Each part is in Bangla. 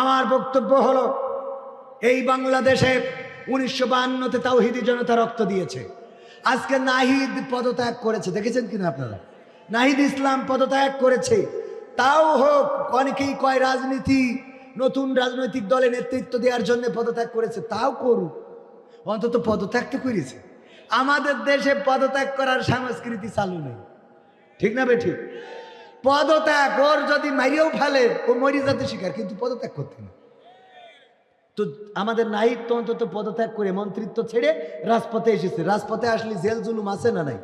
আমার বক্তব্য হলো, এই বাংলাদেশে উনিশশো বাহান্নতে তাওহিদি জনতা রক্ত দিয়েছে। আজকে নাহিদ পদত্যাগ করেছে, দেখেছেন কিনা আপনারা? নাহিদ ইসলাম পদত্যাগ করেছে। তাও হোক, অনেকেই কয় রাজনীতি, নতুন রাজনৈতিক দলে নেতৃত্ব দেওয়ার জন্য পদত্যাগ করেছে, তাও করুক। অন্তত পদত্যাগ তো করেছে। আমাদের দেশে পদত্যাগ করার সংস্কৃতি চালু নেই। ঠিক না বে ঠিক? পদত্যাগ, ওর যদি মারিয়েও ফেলে, ও মরি যাতে শিকার, কিন্তু পদত্যাগ করতে না। তো আমাদের নাহিদ তো অন্তত পদত্যাগ করে মন্ত্রিত্ব ছেড়ে রাজপথে এসেছে। রাজপথে আসলে জেল জুলুম আছে না নাই?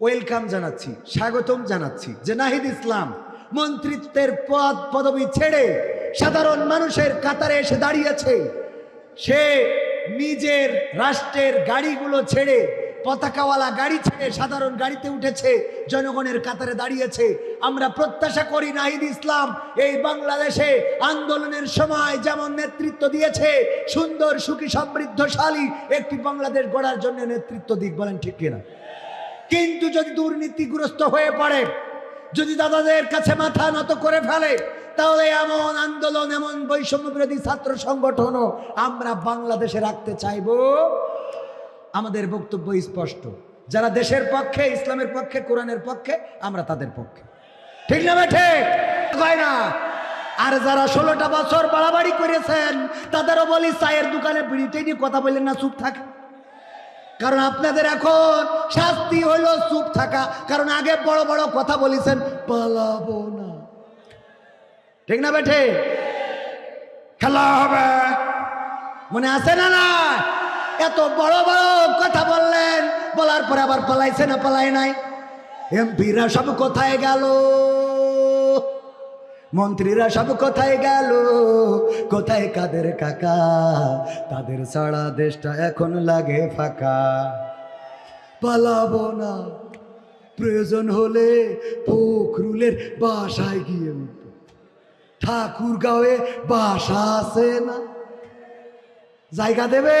ওয়েলকাম জানাচ্ছি, স্বাগতম জানাচ্ছি যে নাহিদ ইসলাম মন্ত্রিত্বের পদ, পদবি ছেড়ে সাধারণ মানুষের কাতারে এসে দাঁড়িয়েছে। সে নিজের রাষ্ট্রের গাড়িগুলো ছেড়ে পতাকাওয়ালা গাড়ি ছেড়ে সাধারণ গাড়িতে উঠেছে, জনগণের কাতারে দাঁড়িয়েছে। আমরা প্রত্যাশা করি নাহিদ ইসলাম। এই বাংলাদেশে আন্দোলনের সময় যেমন নেতৃত্ব দিয়েছে, সুন্দর, সুখী, সমৃদ্ধশালী একটি বাংলাদেশ গড়ার জন্য নেতৃত্ব দিক, বলেন ঠিক কিনা? কিন্তু যদি দুর্নীতিগ্রস্ত হয়ে পড়ে, যদি দাদাদের কাছে মাথা নত করে ফেলে, তাহলে এমন আন্দোলন, এমন বৈষম্য বিরোধী ছাত্র সংগঠনও আমরা বাংলাদেশে রাখতে চাইব। আমাদের বক্তব্য স্পষ্ট। যারা দেশের পক্ষে, ইসলামের পক্ষে, কোরআনের পক্ষে, আমরা তাদের পক্ষে। ঠিক না বেঠে কয় না। আর যারা ষোলোটা বছর বাড়াবাড়ি করেছেন, তাদেরও বলি চায়ের দোকানে নিয়ে কথা বললেন না, চুপ থাকে। কারণ আপনাদের এখন শাস্তি হলো চুপ থাকা। কারণ আগে বড় বড় কথা বলেছেন, পালাবো না। ঠিক না বেঠে খেলা হবে। মনে আছে না না? এত বড় বড় কথা বললেন, বলার পরে আবার পালাইছে না পালাই নাই? এমপিরা সব কোথায় গেল? মন্ত্রীরা সব কোথায় গেল? কোথায় কাদের কাকা? তাদের সারা দেশটা এখন লাগে ফাঁকা। পালাবো না। প্রয়োজন হলে ফখরুলের বাসায় গিয়ে উঠবো ঠাকুর গাঁয়ে বাসা আছে না? জায়গা দেবে?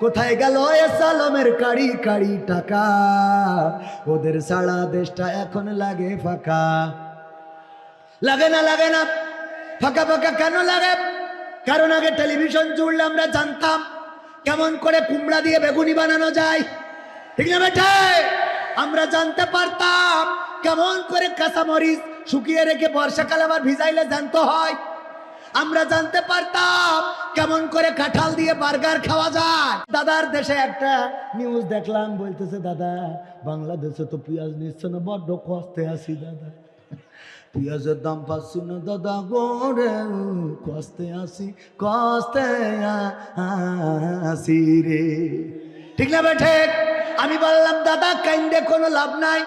কোথায় গেল সালমের কাড়ি কাড়ি টাকা? ওদের সারা দেশটা এখন লাগে ফাঁকা। লাগে না লাগে না। ফাঁকা ফাঁকা কেন লাগে? কারণ আগে টেলিভিশন জুড়লে আমরা জানতাম কেমন করে কুমড়া দিয়ে বেগুনি বানানো যায়। ঠিক না বেটে? আমরা জানতে পারতাম কেমন করে কাঁচামরিচ শুকিয়ে রেখে বর্ষাকালে আবার ভিজাইলে জানতে হয়। আমরা জানতে পারতাম কেমন করে কাঁঠাল দিয়ে বার্গার খাওয়া যায়। দাদার দেশে একটা নিউজ দেখলাম, বলতেছে, দাদা, বাংলাদেশে তো পেঁয়াজ নিচ্ছে না, বড্ড কষ্টে আছি, দাদা। পেঁয়াজের দাম পাচ্ছি না, দাদা গোরে কষ্টে আসি কষ্টে আসি রে। ঠিক না বেঠে আমি বললাম, দাদা, কাইন্ডে কোনো লাভ নাই।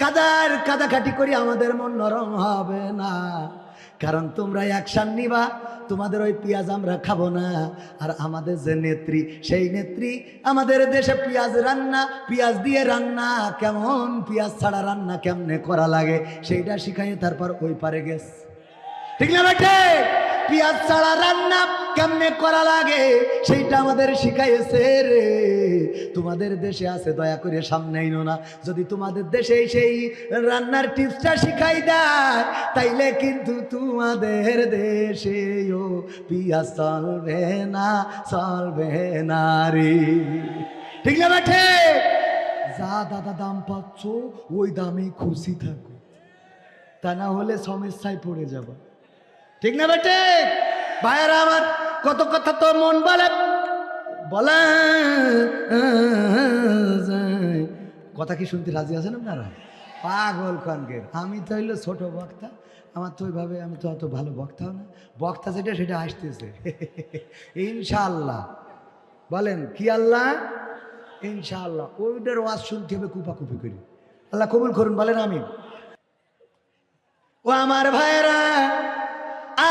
কাদার কাদাকাটি করি, আমাদের মন নরম হবে না। কারণ তোমরা অ্যাকশান নিবা, তোমাদের ওই পেঁয়াজ আমরা খাব না। আর আমাদের যে নেত্রী, সেই নেত্রী আমাদের দেশে পেঁয়াজ রান্না, পেঁয়াজ দিয়ে রান্না, কেমন পেঁয়াজ ছাড়া রান্না কেমনে করা লাগে, সেইটা শিখাই তারপর ওই পারে গেছে ঠিক না বেটে পেঁয়াজ ছাড়া রান্না কেমনে করা লাগে, সেইটা আমাদের শিখাইছে রে। তোমাদের দেশে আছে, দয়া করে সামনে আইনো না। যদি তোমাদের দেশে সেই রান্নার টিপসটা শিখাই দেয়, তাইলে কিন্তু তোমাদের দেশেও পেঁয়াজ চলবে না চলবে না রে। ঠিক না বেটে যা দাদা দাম পাচ্ছ, ওই দামে খুশি থাকো। তা না হলে সমস্যায় পড়ে যাব। ঠিক না বেটে ভাইয়ারা আমার কত কথা তো মন বলে বলা। কথা কি শুনতে রাজি আছেন আপনারা? পাগল খানকে। আমি তো হইল ছোট বক্তা। আমার তো ওইভাবে আমি তো অত ভালো বক্তাও না। বক্তা যেটা, সেটা আসতেছে। ইনশাআল্লাহ। বলেন, কি আল্লাহ? ইনশাআল্লাহ। ওইটার ওয়াজ শুনতে হবে, কুপাকুপি করি। আল্লাহ কবুল করুন, বলেন আমি ও আমার ভাইরা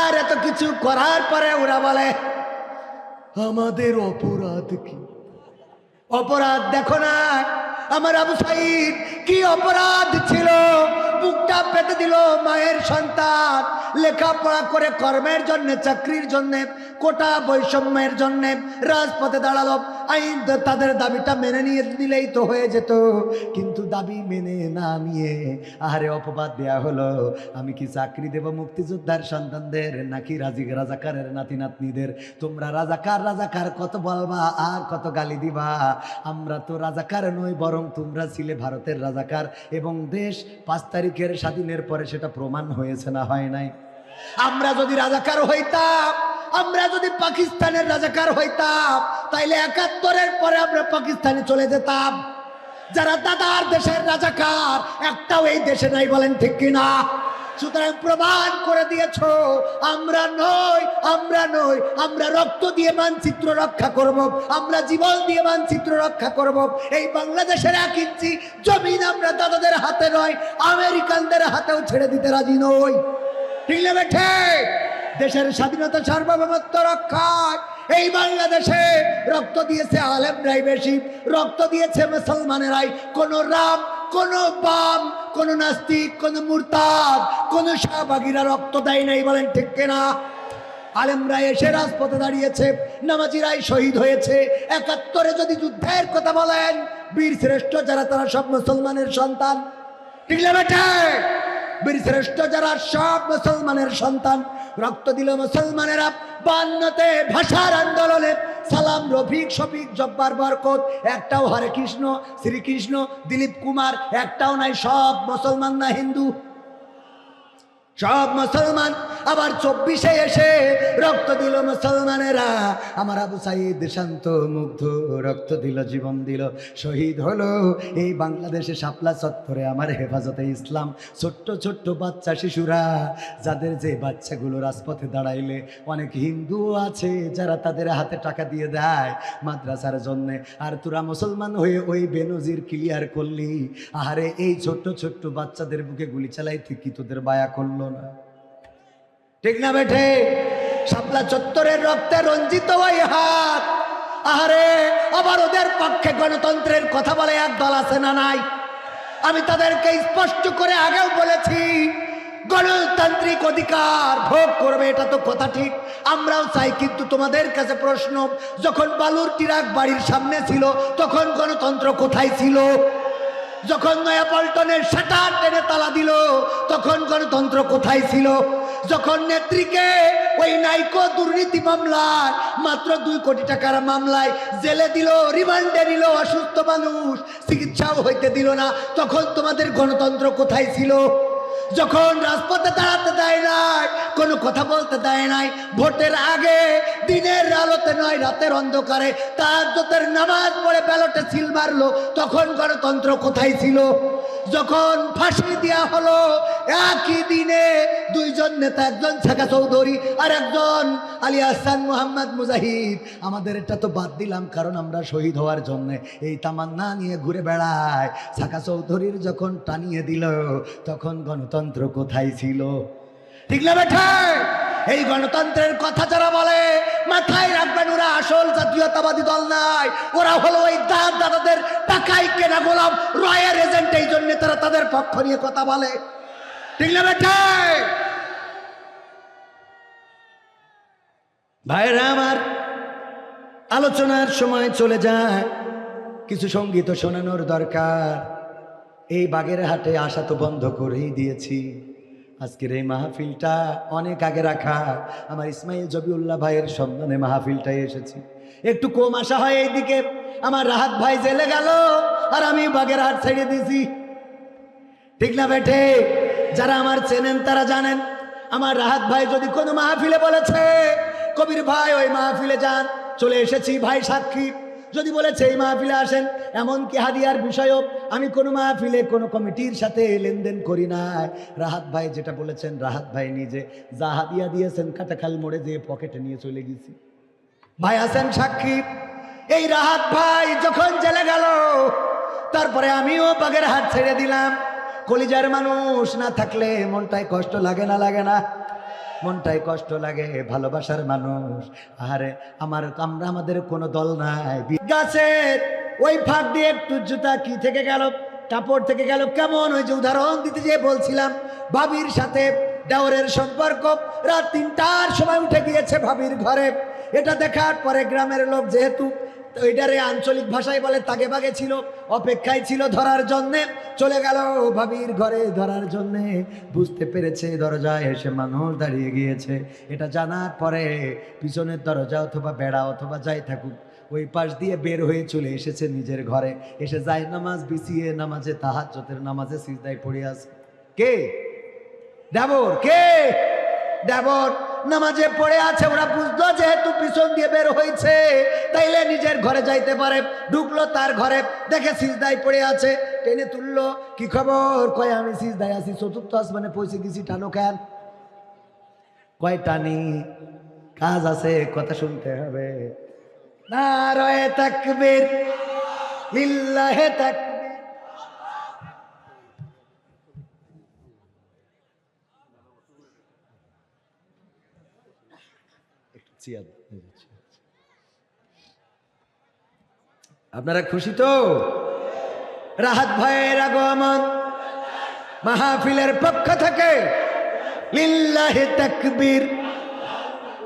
আর এত কিছু করার পরে ওরা বলে আমাদের অপরাধ কি? অপরাধ দেখো না। আমার আবু সাইদ, কি অপরাধ ছিল? বুকটা পেতে দিল মায়ের সন্তান। লেখাপড়া করে কর্মের জন্যে, চাকরির জন্যে, কোটা বৈষম্যের জন্যে, রাজপথে দাঁড়াল। আইন তাদের দাবিটা মেনে নিয়ে নিলেই তো হয়ে যেত। কিন্তু দাবি মেনে না নিয়ে আহারে অপবাদ দেয়া হলো। আমি কি চাকরি দেব মুক্তিযোদ্ধার সন্তানদের, নাকি রাজি রাজাকারের নাতি নাতনিদের তোমরা রাজাকার রাজাকার কত বলবা, আর কত গালি দিবা? আমরা তো রাজাকার নই, বরং তোমরা ছিলে ভারতের রাজাকার, এবং দেশ পাঁচ তারিখের স্বাধীনের পরে সেটা প্রমাণ হয়েছে না হয় নাই। আমরা যদি রাজাকার হইতাম আমরা যদি পাকিস্তানের রাজাকার হইতাম, তাইলে একাত্তরের পরে আমরা পাকিস্তানে চলে যেতাম। যারা দাদার দেশের রাজাকার, একটাও এই দেশে নাই বলেন ঠিক কিনা? সুতরাং প্রমাণ করে দিয়েছ, আমরা নই আমরা নই, আমরা রক্ত দিয়ে মানচিত্র রক্ষা করব, আমরা জীবন দিয়ে মানচিত্র রক্ষা করব। এই বাংলাদেশের এক ইঞ্চি জমিন আমরা দাদাদের হাতে নয়, আমেরিকানদের হাতেও ছেড়ে দিতে রাজি নই। ঠিক দেশের স্বাধীনতা সার্বভৌমত্ব রক্ষায় এই বাংলাদেশে রক্ত দিয়েছে আলেমরাই বেশি, রক্ত দিয়েছে মুসলমানেরাই। কোন রাম, কোন বাম, কোন নাস্তিক, কোন মুরতাদ, কোন শাহবাগিরা রক্ত দেয় নাই বলেন ঠিক কিনা? আলেমরা এসে রাজপথে দাঁড়িয়েছে, নামাজিরাই শহীদ হয়েছে। একাত্তরে যদি যুদ্ধের কথা বলেন, বীর শ্রেষ্ঠ যারা তারা সব মুসলমানের সন্তান। ঠিক না বীর শ্রেষ্ঠ যারা সব মুসলমানের সন্তান। রক্ত দিল মুসলমানেরা। বান্নতে ভাষার আন্দোলনে সালাম, রফিক, শফিক, জব্বার, বরকত, একটাও হরে কৃষ্ণ, শ্রীকৃষ্ণ, দিলীপ কুমার, একটাও নাই, সব মুসলমান না হিন্দু। সব মুসলমান আবার চব্বিশে এসে রক্ত দিল মুসলমানেরা। আমার আবু সাইদ শান্ত, মুগ্ধ, রক্ত দিল, জীবন দিল। শহীদ হলো এই বাংলাদেশে শাপলা চত্বরে আমার হেফাজতে ইসলাম। ছোট্ট ছোট্ট বাচ্চা শিশুরা, যাদের যে বাচ্চাগুলো রাজপথে দাঁড়াইলে অনেক হিন্দু আছে, যারা তাদের হাতে টাকা দিয়ে দেয় মাদ্রাসার জন্যে। আর তোরা মুসলমান হয়ে ওই বেনজির ক্লিয়ার করলি। আহারে এই ছোট্ট ছোট্ট বাচ্চাদের বুকে গুলি চালাইতে কি তোদের বায়া করল না? ঠিক না বেঠে? শাপলা চত্বরের রক্তে রঞ্জিত ওই হাত। আহারে, আবার ওদের পক্ষে গণতন্ত্রের কথা বলে এক দল আছে না নাই? আমি তাদেরকে স্পষ্ট করে আগেও বলেছি, গণতান্ত্রিক অধিকার ভোগ করবে, এটা তো কথা ঠিক। আমরাও চাই কিন্তু তোমাদের কাছে প্রশ্ন, যখন বালুর টিরাক বাড়ির সামনে ছিল, তখন গণতন্ত্র কোথায় ছিল? যখন নয়াপল্টনের শাটার টেনে তালা দিল, তখন গণতন্ত্র কোথায় ছিল? যখন নেত্রীকে ওই নাইকো দুর্নীতি মামলায় মাত্র দুই কোটি টাকার মামলায় জেলে দিল, রিমান্ডে নিল অসুস্থ মানুষ, চিকিৎসাও হইতে দিল না। তখন তোমাদের গণতন্ত্র কোথায় ছিল? যখন রাজপথে দাঁড়াতে দেয় নাই, কোনো কথা বলতে দেয় নাই, ভোটের আগে, দিনের আলোতে নয়, রাতের অন্ধকারে তার নামাজ পড়ে ব্যালটে সিল মারলো তখন গণতন্ত্র কোথায় ছিল? যখন ফাঁসি দেওয়া হলো, একই দিনে দুইজন নেতা, একজন ছাকা চৌধুরী আর একজন আলী আহসান মোহাম্মদ মুজাহিদ। আমাদের এটা তো বাদ দিলাম, কারণ আমরা শহীদ হওয়ার জন্য এই তামান্না নিয়ে ঘুরে বেড়ায় ছাকা চৌধুরীর যখন টানিয়ে দিল, তখন গণতন্ত্র কোথায় ছিল? ঠিক না বেঠে? এই গণতন্ত্রের কথা যারা বলে, মাথায় রাখবেন ওরা আসল জাতীয়তাবাদী দল নাই। ওরা হলো ওই দাদ দাদাদের টাকাই কেনা গোলাম, রয়ের এজেন্ট। এই জন্য তারা তাদের পক্ষ নিয়ে কথা বলে। ঠিক না ভাইরা আমার আলোচনার সময় চলে যায়। কিছু সংগীত শোনানোর দরকার। এই বাগের হাটে আসা তো বন্ধ করেই দিয়েছি। আজকের এই মাহফিলটা অনেক আগে রাখা। আমার ইসমাইল জবিউল্লাহ ভাইয়ের সম্মানে মাহফিলটাই এসেছি। একটু কম আসা হয় এইদিকে। আমার রাহাত ভাই জেলে গেল আর আমি বাগের হাট ছেড়ে দিয়েছি। ঠিক না বেঠে? যারা আমার চেনেন তারা জানেন। আমার রাহাত ভাই যদি কোনো মাহফিলে বলেছে, কবির ভাই ওই মাহফিলে যান। চলে এসেছি ভাই সাক্ষী। যদি বলেছে এই মাহফিলে আসেন, এমনকি হাদিয়ার বিষয়ও আমি কোনো মাহফিলে, কোনো কমিটির সাথে লেনদেন করি না। রাহাত ভাই যেটা বলেছেন, রাহাত ভাই নিজে, যা হাদিয়া দিয়েছেন, কাটাখাল মোড়ে যেয়ে পকেটে নিয়ে চলে গেছি। ভাই আছেন সাক্ষী। এই রাহাত ভাই যখন জেলে গেল, তারপরে আমিও বাগের হাত ছেড়ে দিলাম। কলিজার মানুষ না থাকলে মনটায় কষ্ট লাগে না লাগে না। মনটায় কষ্ট লাগে, ভালোবাসার মানুষ। আরে আমার আমরা আমাদের কোনো দল নাই। গাছের ওই ফাঁক দিয়ে একটু জুতা কি থেকে গেল, কাপড় থেকে গেল, কেমন ওই যে উদাহরণ দিতে যে বলছিলাম, ভাবির সাথে দেওরের সম্পর্ক। রাত তিনটার সময় উঠে গিয়েছে ভাবির ঘরে। এটা দেখার পরে গ্রামের লোক যেহেতু ওইটারে আঞ্চলিক ভাষায় বলে তাকে বাগে ছিল, অপেক্ষায় ছিল ধরার জন্যে। চলে গেল ভাবির ঘরে ধরার জন্যে। বুঝতে পেরেছে দরজায় এসে মানুষ দাঁড়িয়ে গিয়েছে। এটা জানার পরে পিছনের দরজা অথবা বেড়া অথবা যাই থাকুক, ওই পাশ দিয়ে বের হয়ে চলে এসেছে নিজের ঘরে। এসে যায় নামাজ বিছিয়ে, নামাজে তাহাজ্জতের নামাজে সিজদায় পড়ে আছে। কে? দেবর কে? দেবর নামাজে পড়ে আছে, ওরা বুঝলো যেহেতু পিছন দিয়ে বের হয়েছে, তাইলে নিজের ঘরে যাইতে পারে। ঢুকলো তার ঘরে, দেখে সিজদায় পড়ে আছে, টেনে তুললো, কি খবর? কয়, আমি সিজদায় আছি, চতুর্থ আসমানে পৌঁছে গেছি, টানো কেন? কয়, টানি, কাজ আছে, কথা শুনতে হবে। না রয়ে তাকবীর, লিল্লাহে তাকবীর। আপনারা খুশি তো? রাহাত ভাইয়ের আগমন মাহফিলের পক্ষ থেকে। লিল্লাহে তাকবীর।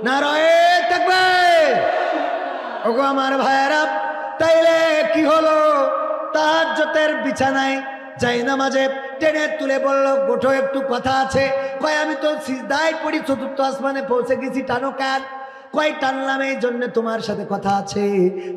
নারায়ে তাকবীর। ওগো আমার ভাইয়েরা, তাইলে কি হলো? তাহাজ্জতের বিছানায় যাই না মাঝে টেনে তুলে বলল, গোঠো, একটু কথা আছে। কয়, আমি তো সিজদায় পড়ি, চতুর্থ আসমানে পৌঁছে গেছি, টানো কান। কয় টানলাম এই জন্য তোমার সাথে কথা আছে?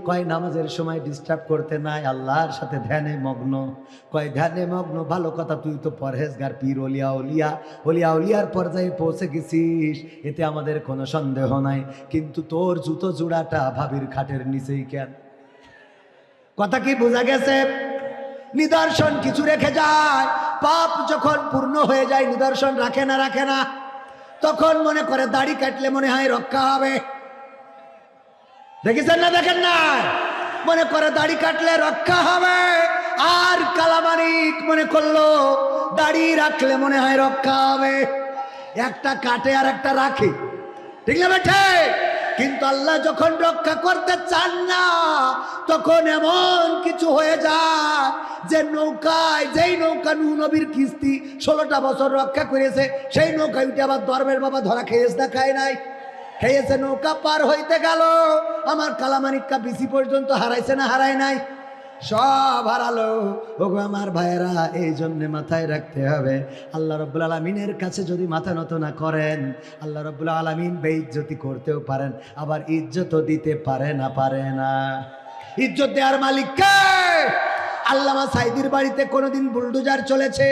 কয়, নামাজের সময় ডিস্টার্ব করতে নাই, আল্লাহর সাথে ধ্যানে মগ্ন। কয়, ধ্যানে মগ্ন, ভালো কথা, তুই তো পরহেজগার, পীর, অলিয়া অলিয়া। অলিয়া, অলিয়ার পর্যায়ে পৌঁছে গেছিস, এতে আমাদের কোনো সন্দেহ নাই। কিন্তু তোর জুতো জোড়াটা ভাবির খাটের নিচেই কেন? কথা কি বোঝা গেছে? নিদর্শন কিছু রেখে যায়, পাপ যখন পূর্ণ হয়ে যায়, নিদর্শন রাখে না রাখে না। তখন মনে করে দাড়ি কাটলে মনে হয় রক্ষা হবে। দেখেছেন না, দেখেন না? মনে করে দাড়ি কাটলে রক্ষা হবে। আর কালামারিক মনে করল, দাড়ি রাখলে মনে হয় রক্ষা হবে। একটা কাটে আর একটা রাখে। ঠিক না বেঠে? কিন্তু আল্লাহ যখন রক্ষা করতে চান না, তখন এমন কিছু হয়ে যায় যে নৌকায়, যেই নৌকা নু নবীর কিস্তি ষোলোটা বছর রক্ষা করেছে, সেই নৌকায় উঠে আবার ধর্মের বাবা ধরা খেয়েছে না খায় নাই। খেয়েছে নৌকা পার হইতে গেল, আমার কালামানিকা বিসি পর্যন্ত হারাইছে না হারায় নাই। সব হারালো। ওগো আমার ভাইয়েরা, এই জন্যে মাথায় রাখতে হবে। আল্লাহ রব্বুল আলমিনের কাছে যদি মাথা নত না করেন, আল্লাহ রব্বুল আলমিন বেইজ্জতি করতেও পারেন, আবার ইজ্জতও দিতে পারে না পারে না। ইজ্জত দেওয়ার মালিককে আল্লামা সাইদির বাড়িতে কোনোদিন বুলডোজার চলেছে?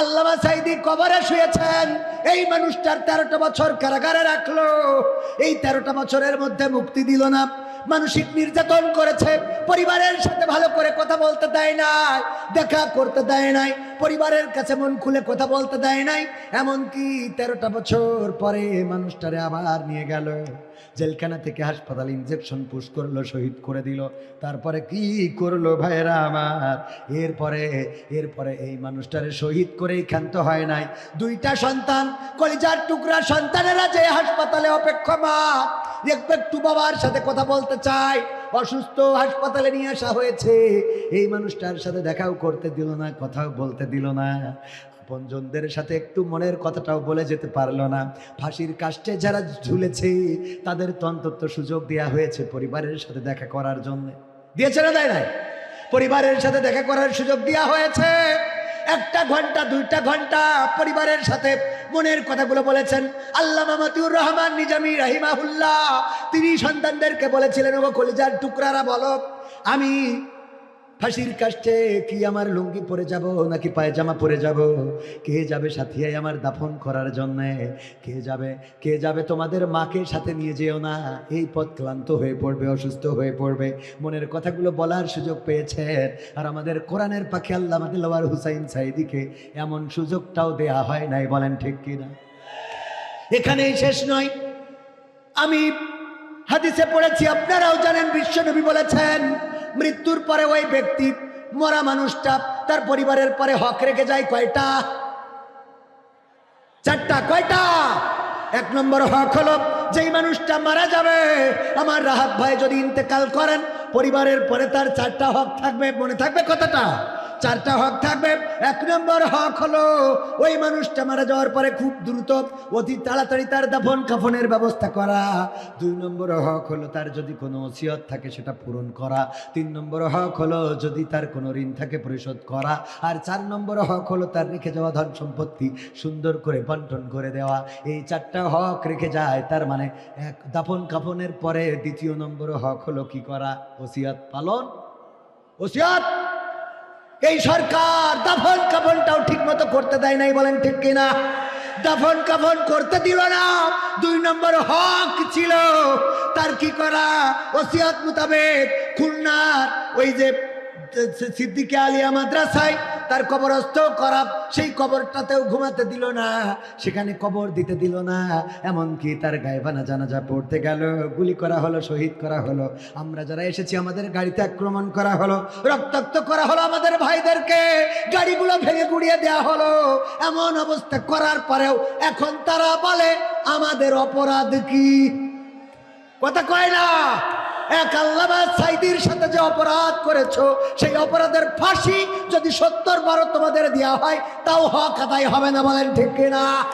আল্লামা সাইদি কবরে শুয়েছেন। এই মানুষটার তেরোটা বছর কারাগারে রাখল। এই তেরোটা বছরের মধ্যে মুক্তি দিল না। মানসিক নির্যাতন করেছে, পরিবারের সাথে ভালো করে কথা বলতে দেয় নাই, দেখা করতে দেয় নাই, পরিবারের কাছে মন খুলে কথা বলতে দেয় নাই। এমনকি তেরোটা বছর পরে মানুষটারে আবার নিয়ে গেল, জেলখানা থেকে হাসপাতাল ইনজেকশন পুশ করল, শহীদ করে দিল। তারপরে কি করল ভাইরা আমার? এরপরে এরপরে এই মানুষটারে শহীদ করেই ক্ষান্ত হয় নাই। দুইটা সন্তান, কলিজার টুকরা সন্তানেরা যে হাসপাতালে অপেক্ষমান একটু বাবার সাথে কথা বলতে চায় অসুস্থ হাসপাতালে নিয়ে আসা হয়েছে। এই মানুষটার সাথে দেখাও করতে দিল না, কথাও বলতে দিল না। আপনজনদের সাথে একটু মনের কথাটাও বলে যেতে পারল না। ফাঁসির কাষ্টে যারা ঝুলেছে, তাদের তো সুযোগ দেওয়া হয়েছে পরিবারের সাথে দেখা করার জন্য। দিয়েছে না দেয় নাই? পরিবারের সাথে দেখা করার সুযোগ দেওয়া হয়েছে। একটা ঘণ্টা, দুইটা ঘণ্টা পরিবারের সাথে মনের কথাগুলো বলেছেন। আল্লাহ মামাতিউর রহমান নিজামি রাহিমাহুল্লাহ, তিনি সন্তানদেরকে বলেছিলেন ও কলিজার টুকরারা বলো, আমি ফাঁসির কাষ্টে কি আমার লুঙ্গি পরে যাব নাকি পায়জামা পরে যাব? কে যাবে সাথিয়ায় আমার দাফন করার জন্য? কে যাবে কে যাবে তোমাদের মাকে সাথে নিয়ে যেও না? এই পথ ক্লান্ত হয়ে পড়বে, অসুস্থ হয়ে পড়বে। মনের কথাগুলো বলার সুযোগ পেয়েছেন। আর আমাদের কোরআনের পাখি আল্লাহ মাদিল্লার হুসাইন সাইদিকে এমন সুযোগটাও দেয়া হয় নাই, বলেন ঠিক কিনা? এখানেই শেষ নয়। আমি হাদিসে পড়েছি, আপনারাও জানেন বিশ্বনবী বলেছেন মৃত্যুর পরে ওই ব্যক্তি, মরা মানুষটা, তার পরিবারের পরে হক রেখে যায় কয়টা? চারটা, কয়টা? এক নম্বর হক হলো, যেই মানুষটা মারা যাবে, আমার রাহাত ভাই যদি ইন্তেকাল করেন, পরিবারের পরে তার চারটা হক থাকবে, মনে থাকবে কতটা? চারটা হক থাকবে। এক নম্বর হক হলো, ওই মানুষটা মারা যাওয়ার পরে খুব দ্রুত অতি তাড়াতাড়ি তার দাফন কাফনের ব্যবস্থা করা। দুই নম্বর হক হলো তার যদি কোনো ওসিয়ত থাকে, সেটা পূরণ করা। তিন নম্বর হক হলো যদি তার কোনো ঋণ থাকে, পরিশোধ করা। আর চার নম্বর হক হলো তার রেখে যাওয়া ধন সম্পত্তি সুন্দর করে বন্টন করে দেওয়া। এই চারটা হক রেখে যায়, তার মানে এক দাফন কাফনের পরে দ্বিতীয় নম্বর হক হলো কি করা? ওসিয়াত পালন। ওসিয়াত এই সরকার দাফন কাফনটাও ঠিক মতো করতে দেয় নাই, বলেন ঠিক কিনা? দাফন কাফন করতে দিল না। দুই নম্বর হক ছিল, তার কি করা? ওসিয়াত মোতাবেক খুলনার ওই যে সিদ্দিকে আলিয়া মাদ্রাসায় তার কবরস্থ করা সেই কবরটাতেও ঘুমাতে দিল না, সেখানে কবর দিতে দিল না, এমনকি তার গায়েবানা জানাজা পড়তে গেল, গুলি করা হলো, শহীদ করা হলো। আমরা যারা এসেছি, আমাদের গাড়িতে আক্রমণ করা হলো, রক্তাক্ত করা হলো আমাদের ভাইদেরকে, গাড়িগুলো ভেঙে গুড়িয়ে দেওয়া হলো। এমন অবস্থা করার পরেও এখন তারা বলে, আমাদের অপরাধ কি? কথা কয় না। এক আল্লামা সাইদির সাথে যে অপরাধ করেছ, সেই অপরাধের ফাঁসি যদি সত্তর বারো তোমাদের দেওয়া হয়, তাও হক আদায় হবে না বলেন ঠিক কিনা?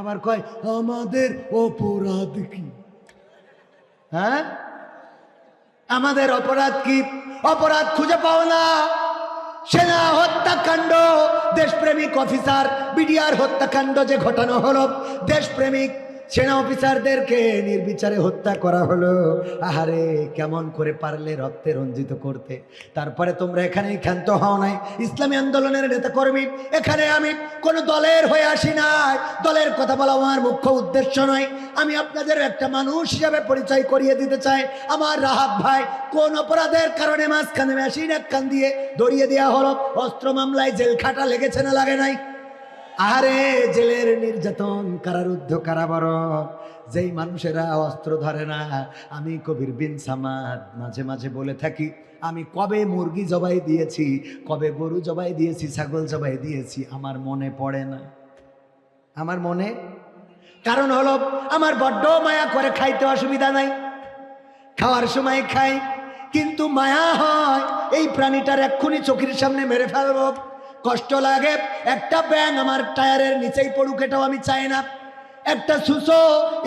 আবার কয়, আমাদের অপরাধ কি? হ্যাঁ? আমাদের অপরাধ কি? অপরাধ খুঁজে পাও না। সেনা হত্যাকাণ্ড, দেশপ্রেমিক অফিসার, বিডিআর হত্যাকাণ্ড যে ঘটানো হলো, দেশপ্রেমিক সেনা অফিসারদেরকে নির্বিচারে হত্যা করা হলো। আহারে, কেমন করে পারলে রক্তে রঞ্জিত করতে? তারপরে তোমরা এখানে ক্ষান্ত হও নাই। ইসলামী আন্দোলনের নেতা কর্মী এখানে আমি কোনো দলের হয়ে আসি নাই। দলের কথা বলা আমার মুখ্য উদ্দেশ্য নয়। আমি আপনাদের একটা মানুষ হিসাবে পরিচয় করিয়ে দিতে চাই। আমার রাহাত ভাই কোন অপরাধের কারণে মাঝখানে মেশিন এক কান দিয়ে দড়িয়ে দেওয়া হলো। অস্ত্র মামলায় জেল খাটা লেগেছে না লাগে নাই? আরে জেলের নির্যাতন, কারারুদ্ধ কারাবরণ। যেই মানুষেরা অস্ত্র ধরে না, আমি কবির বিন সামাদ মাঝে মাঝে বলে থাকি, আমি কবে মুরগি জবাই দিয়েছি, কবে গরু জবাই দিয়েছি, ছাগল জবাই দিয়েছি, আমার মনে পড়ে না। আমার মনে? কারণ হলো, আমার বড্ড মায়া করে খাইতে অসুবিধা নাই। খাওয়ার সময় খাই, কিন্তু মায়া হয়, এই প্রাণীটার এক্ষুনি চোখের সামনে মেরে ফেলব। কষ্ট লাগে। একটা ব্যাং আমার টায়ারের নিচেই পড়ুক এটাও আমি চাই না। একটা সুসো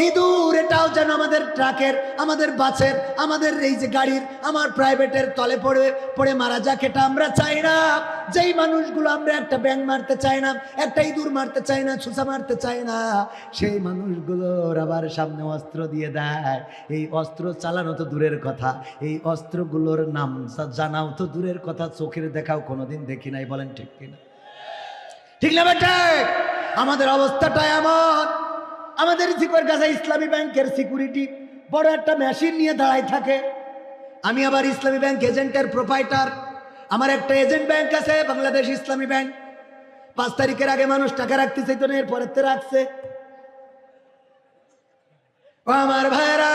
ইঁদুর, এটাও যেন আমাদের ট্রাকের, আমাদের বাসের, আমাদের এই যে গাড়ির, আমার প্রাইভেটের তলে পড়ে পড়ে মারা যাক, এটা আমরা চাই না। যেই মানুষগুলো আমরা একটা ব্যাং মারতে চাই না, একটা ইঁদুর মারতে চাই না, সুসা মারতে চাই না, সেই মানুষগুলোর আবার সামনে অস্ত্র দিয়ে দেয়। এই অস্ত্র চালানো তো দূরের কথা, এই অস্ত্রগুলোর নাম জানাও তো দূরের কথা, চোখের দেখাও কোনোদিন দেখি নাই, বলেন ঠিক কিনা? ঠিক না বেটে? আমাদের অবস্থাটা এমন। আমাদের সিকিউর কাছে ইসলামী ব্যাংকের সিকিউরিটি বড় একটা মেশিন নিয়ে দাঁড়াই থাকে। আমি আবার ইসলামী ব্যাংক এজেন্টের প্রোপাইটার। আমার একটা এজেন্ট ব্যাংক আছে, বাংলাদেশ ইসলামী ব্যাংক। পাঁচ তারিখের আগে মানুষ টাকা রাখতে চাইতো না এরপরের তে রাখছে। আমার ভাইরা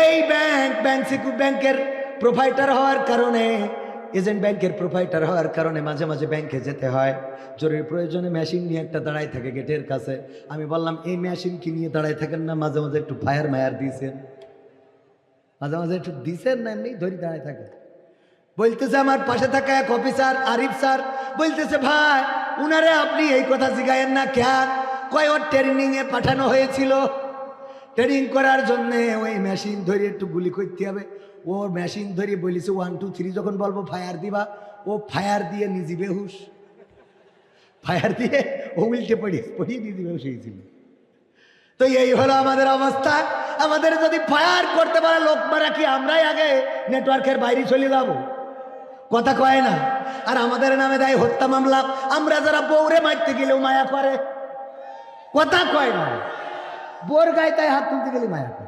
এই ব্যাংক ব্যাংক সিকু ব্যাংকের প্রোভাইডার হওয়ার কারণে এজেন্ট ব্যাংকের প্রোভাইডার হওয়ার কারণে মাঝে মাঝে ব্যাংকে যেতে হয়। জরুরি প্রয়োজনে মেশিন নিয়ে একটা দাঁড়াই থাকে গেটের কাছে। আমি বললাম, এই মেশিন কি নিয়ে দাঁড়াই থাকেন না? মাঝে মাঝে একটু ফায়ার মায়ার দিয়েছেন। মাঝে মাঝে একটু দিছেন না, এমনি ধরি দাঁড়ায় থাকে। বলতেছে, আমার পাশে থাকা এক অফিসার আরিফ স্যার। বলতেছে, ভাই, উনারে আপনি এই কথা শিখায়েন না কেন? কয়, ওর ট্রেনিং এ পাঠানো হয়েছিল। ট্রেনিং করার জন্য ওই মেশিন ধরে একটু গুলি করতে হবে। ওর মেশিন ধরে বলিছে ওয়ান টু থ্রি যখন বলব ফায়ার দিবা। ও ফায়ার দিয়ে নিজে বেহুশ। ফায়ার দিয়ে ও উল্টে পড়ি পড়িয়ে নিজে বেহুশ হয়েছিল তো এই হলো আমাদের অবস্থা। আমাদের যদি ফায়ার করতে পারে, লোক মারা কি আমরাই আগে নেটওয়ার্কের বাইরে চলে যাব? কথা কয় না। আর আমাদের নামে দেয় হত্যা মামলা। আমরা যারা বৌরে মারতে গেলেও মায়া করে। কথা কয় না। বোর গায়ে তাই হাত তুলতে গেলে মায়া করে।